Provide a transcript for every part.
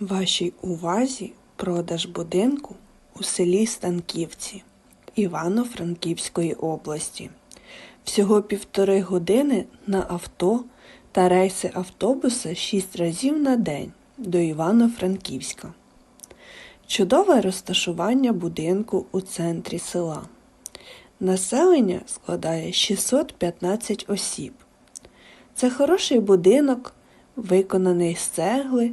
Вашій увазі продаж будинку у селі Станківці Івано-Франківської області. Всього півтори години на авто та рейси автобуса 6 разів на день до Івано-Франківська. Чудове розташування будинку у центрі села. Населення складає 615 осіб. Це хороший будинок, виконаний з цегли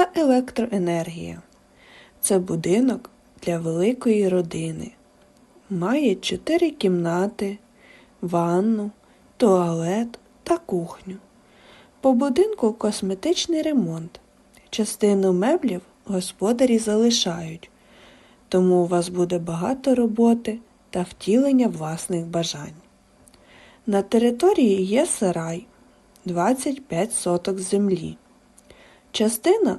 та електроенергія. Це будинок для великої родини. Має чотири кімнати, ванну, туалет та кухню. По будинку косметичний ремонт. Частину меблів господарі залишають, тому у вас буде багато роботи та втілення власних бажань. На території є сарай 25 соток землі, частина,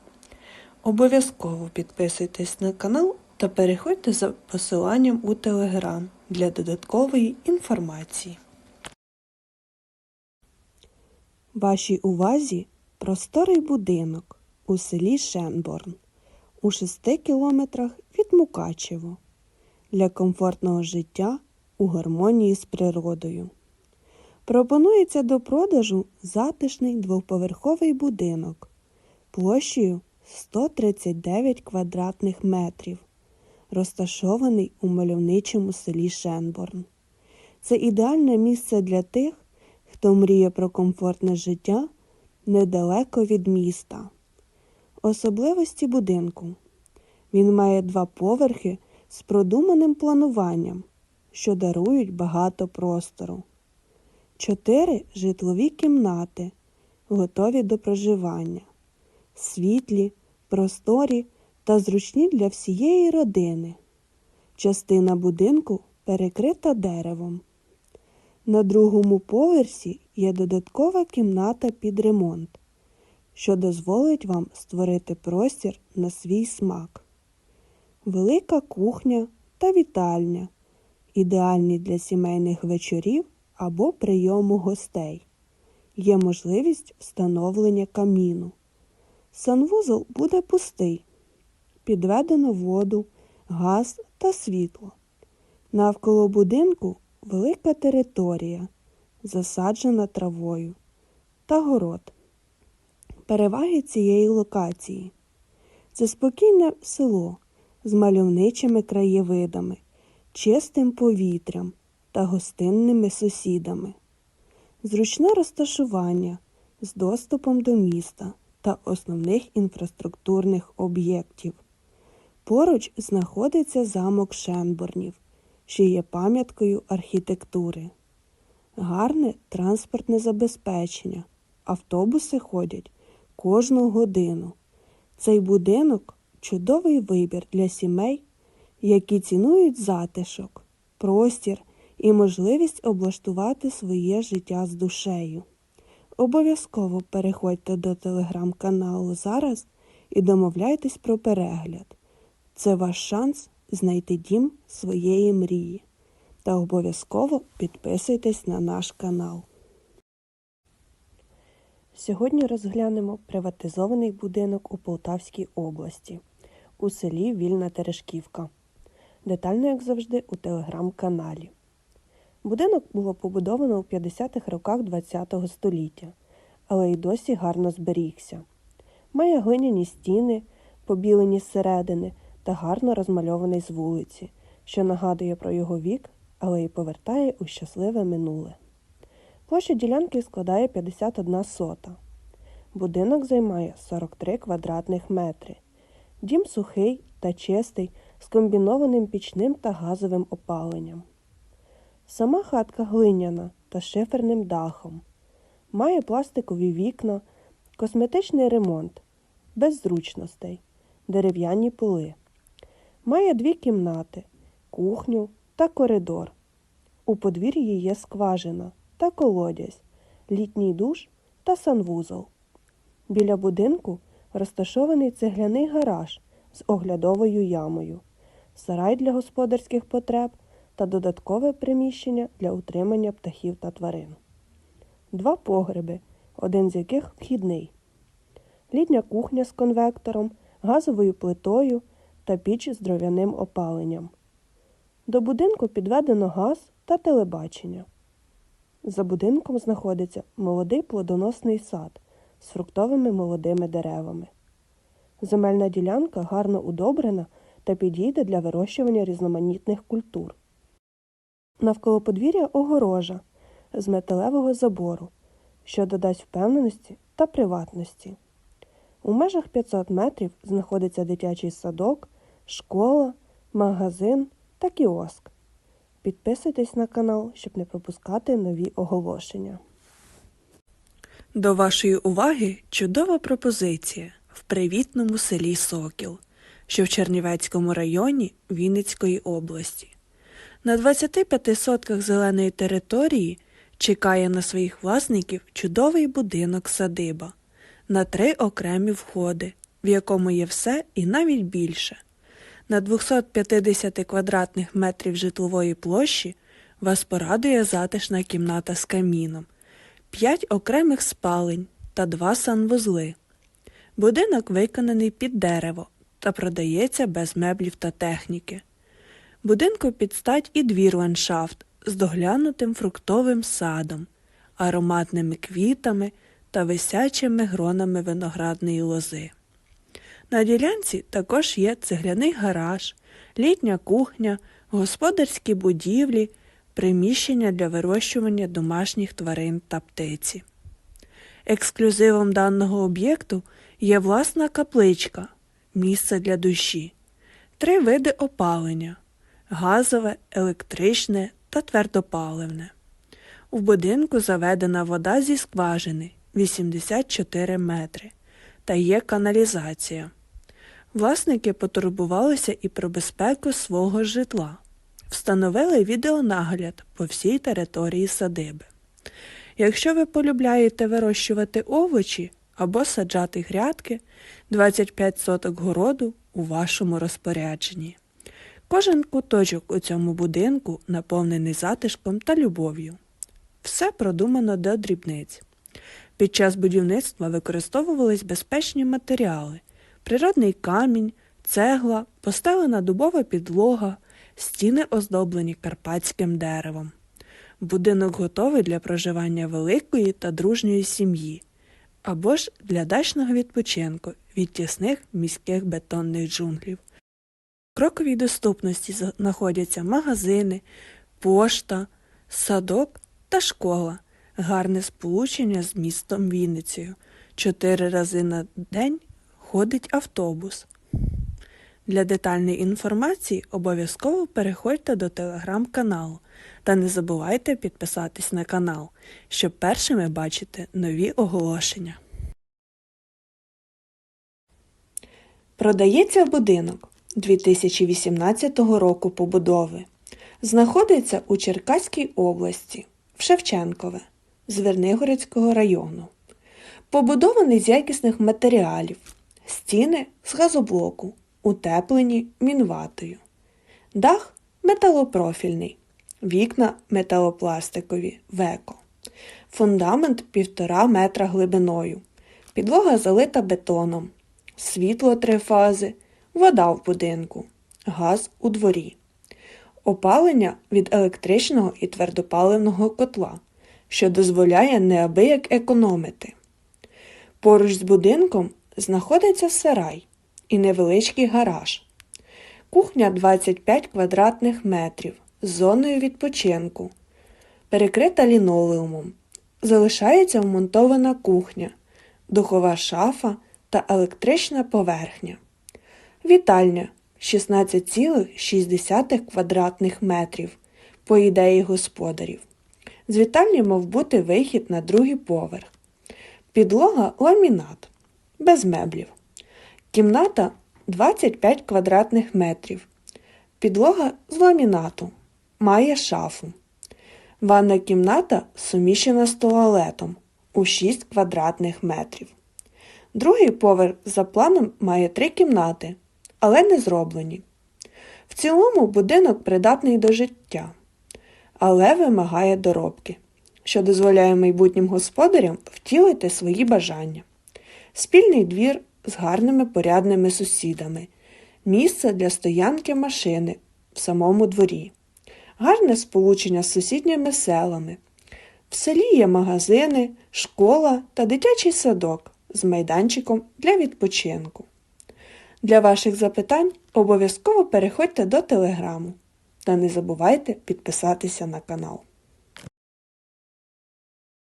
Обов'язково підписуйтесь на канал та переходьте за посиланням у телеграм для додаткової інформації. Вашій увазі просторий будинок у селі Шенборн у 6 кілометрах від Мукачево для комфортного життя у гармонії з природою. Пропонується до продажу затишний двоповерховий будинок площею 139 квадратних метрів, розташований у мальовничому селі Шенборн. Це ідеальне місце для тих, хто мріє про комфортне життя недалеко від міста. Особливості будинку. Він має два поверхи з продуманим плануванням, що дарують багато простору. Чотири житлові кімнати, готові до проживання, світлі, просторі та зручні для всієї родини. Частина будинку перекрита деревом. На другому поверсі є додаткова кімната під ремонт, що дозволить вам створити простір на свій смак. Велика кухня та вітальня, ідеальні для сімейних вечорів або прийому гостей. Є можливість встановлення каміну. Санвузол буде пустий. Підведено воду, газ та світло. Навколо будинку велика територія, засаджена травою та город. Переваги цієї локації це спокійне село з мальовничими краєвидами, чистим повітрям та гостинними сусідами, зручне розташування з доступом до міста та основних інфраструктурних об'єктів. Поруч знаходиться замок Шенборнів, що є пам'яткою архітектури. Гарне транспортне забезпечення. Автобуси ходять кожну годину. Цей будинок чудовий вибір для сімей, які цінують затишок, простір і можливість облаштувати своє життя з душею. Обов'язково переходьте до телеграм-каналу зараз і домовляйтесь про перегляд. Це ваш шанс знайти дім своєї мрії. Та обов'язково підписуйтесь на наш канал. Сьогодні розглянемо приватизований будинок у Полтавській області у селі Вільна Терешківка. Детально, як завжди, у телеграм-каналі. Будинок було побудовано у 50-х роках ХХ століття, але й досі гарно зберігся. Має глиняні стіни, побілені зсередини та гарно розмальований з вулиці, що нагадує про його вік, але й повертає у щасливе минуле. Площа ділянки складає 51 сота. Будинок займає 43 квадратних метри. Дім сухий та чистий, з комбінованим пічним та газовим опаленням. Сама хатка глиняна та шиферним дахом. Має пластикові вікна, косметичний ремонт, без зручностей, дерев'яні поли. Має дві кімнати, кухню та коридор. У подвір'ї є скважина та колодязь, літній душ та санвузол. Біля будинку розташований цегляний гараж з оглядовою ямою, сарай для господарських потреб та додаткове приміщення для утримання птахів та тварин. Два погреби, один з яких вхідний. Літня кухня з конвектором, газовою плитою та піч з дров'яним опаленням. До будинку підведено газ та телебачення. За будинком знаходиться молодий плодоносний сад з фруктовими молодими деревами. Земельна ділянка гарно удобрена та підійде для вирощування різноманітних культур. Навколо подвір'я огорожа з металевого забору, що додасть впевненості та приватності. У межах 500 метрів знаходиться дитячий садок, школа, магазин та кіоск. Підписуйтесь на канал, щоб не пропускати нові оголошення. До вашої уваги чудова пропозиція в привітному селі Сокіл, що в Чернівецькому районі Вінницької області. На 25 сотках зеленої території чекає на своїх власників чудовий будинок садиба на три окремі входи, в якому є все і навіть більше. На 250 квадратних метрів житлової площі вас порадує затишна кімната з каміном, 5 окремих спалень та два санвузли. Будинок виконаний під дерево та продається без меблів та техніки. Будинку підстать і двір ландшафт з доглянутим фруктовим садом, ароматними квітами та висячими гронами виноградної лози. На ділянці також є цегляний гараж, літня кухня, господарські будівлі, приміщення для вирощування домашніх тварин та птиці. Ексклюзивом даного об'єкту є власна капличка, місце для душі, три види опалення газове, електричне та твердопаливне. У будинку заведена вода зі скважини 84 метри та є каналізація. Власники потурбувалися і про безпеку свого житла, встановили відеонагляд по всій території садиби. Якщо ви полюбляєте вирощувати овочі або саджати грядки, 25 соток городу у вашому розпорядженні. Кожен куточок у цьому будинку наповнений затишком та любов'ю. Все продумано до дрібниць. Під час будівництва використовувались безпечні матеріали природний камінь, цегла, постелена дубова підлога, стіни оздоблені карпатським деревом. Будинок готовий для проживання великої та дружньої сім'ї або ж для дачного відпочинку від тісних міських бетонних джунглів. Кроковій доступності знаходяться магазини, пошта, садок та школа, гарне сполучення з містом Вінницею. Чотири рази на день ходить автобус. Для детальної інформації обов'язково переходьте до телеграм-каналу та не забувайте підписатись на канал, щоб першими бачити нові оголошення. Продається будинок 2018 року побудови. Знаходиться у Черкаській області, в Шевченкове, Звернигородського району. Побудований з якісних матеріалів, стіни з газоблоку, утеплені мінватою. Дах металопрофільний, вікна металопластикові веко. Фундамент півтора метра глибиною. Підлога залита бетоном, світло три фази, вода в будинку, газ у дворі. Опалення від електричного і твердопаливного котла, що дозволяє неабияк економити. Поруч з будинком знаходиться сарай і невеличкий гараж. Кухня 25 квадратних метрів з зоною відпочинку. Перекрита лінолеумом. Залишається вмонтована кухня, духова шафа та електрична поверхня. Вітальня 16,6 квадратних метрів по ідеї господарів. З вітальні мав бути вихід на другий поверх. Підлога ламінат, без меблів. Кімната 25 квадратних метрів. Підлога з ламінату. Має шафу. Ванна кімната суміщена з туалетом у 6 квадратних метрів. Другий поверх за планом має три кімнати, але не зроблені. В цілому будинок придатний до життя, але вимагає доробки, що дозволяє майбутнім господарям втілити свої бажання. Спільний двір з гарними порядними сусідами, місце для стоянки машини в самому дворі, гарне сполучення з сусідніми селами. В селі є магазини, школа та дитячий садок з майданчиком для відпочинку. Для ваших запитань обов'язково переходьте до телеграму та не забувайте підписатися на канал.